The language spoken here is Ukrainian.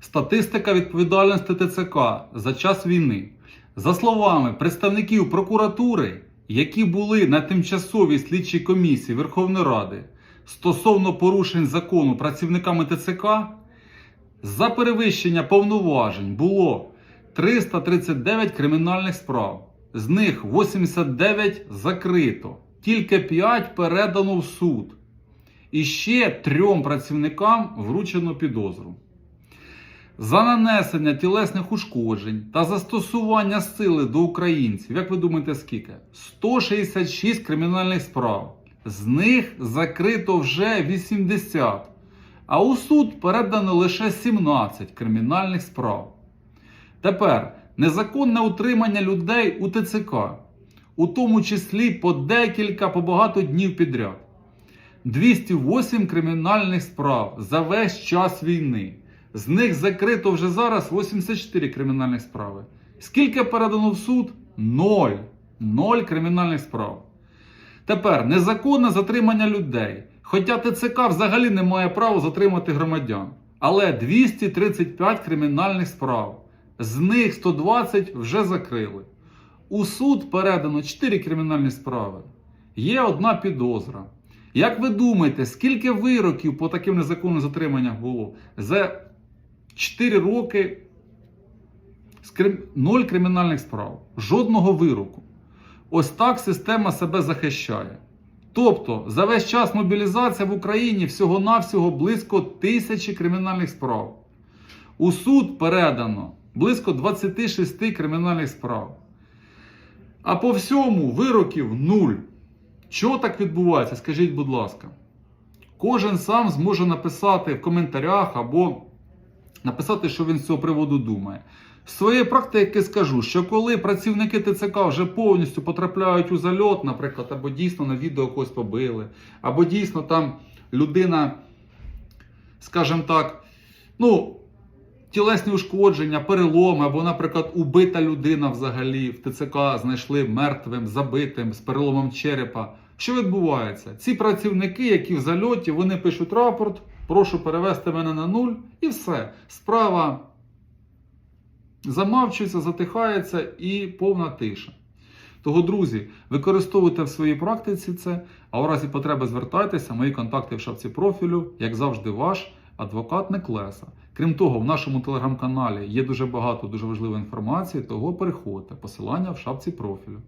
Статистика відповідальності ТЦК за час війни. За словами представників прокуратури, які були на тимчасовій слідчій комісії Верховної Ради стосовно порушень закону працівниками ТЦК, за перевищення повноважень було 339 кримінальних справ. З них 89 закрито, тільки 5 передано в суд. І ще трьом працівникам вручено підозру. За нанесення тілесних ушкоджень та застосування сили до українців, як ви думаєте, скільки? 166 кримінальних справ. З них закрито вже 80. А у суд передано лише 17 кримінальних справ. Тепер незаконне утримання людей у ТЦК, у тому числі по декілька, по багато днів підряд. 208 кримінальних справ за весь час війни. З них закрито вже зараз 84 кримінальних справи. Скільки передано в суд? Ноль. Ноль кримінальних справ. Тепер незаконне затримання людей. Хоча ТЦК взагалі не має права затримати громадян. Але 235 кримінальних справ. З них 120 вже закрили. У суд передано 4 кримінальні справи. Є одна підозра. Як ви думаєте, скільки вироків по таким незаконним затриманнях було? За 4 роки з крим- ноль кримінальних справ, жодного вироку. Ось так система себе захищає. Тобто, за весь час мобілізація в Україні всього-навсього близько тисячі кримінальних справ. У суд передано близько 26 кримінальних справ. А по всьому вироків нуль. Чого так відбувається? Скажіть, будь ласка. Кожен сам зможе написати в коментарях або написати, що він з цього приводу думає. З своєї практики скажу, що коли працівники ТЦК вже повністю потрапляють у зальот, наприклад, або дійсно на відео когось побили, або дійсно там людина, скажімо так, ну, тілесні ушкодження, переломи, або, наприклад, убита людина взагалі в ТЦК знайшли мертвим, забитим, з переломом черепа. Що відбувається? Ці працівники, які в зальоті, вони пишуть рапорт, прошу перевести мене на нуль, і все. Справа замавчується, затихається і повна тиша. Того, друзі, використовуйте в своїй практиці це, а у разі потреби звертайтеся, мої контакти в шапці профілю, як завжди, ваш адвокат Неклеса. Крім того, в нашому телеграм-каналі є дуже багато дуже важливої інформації, того переходьте. Посилання в шапці профілю.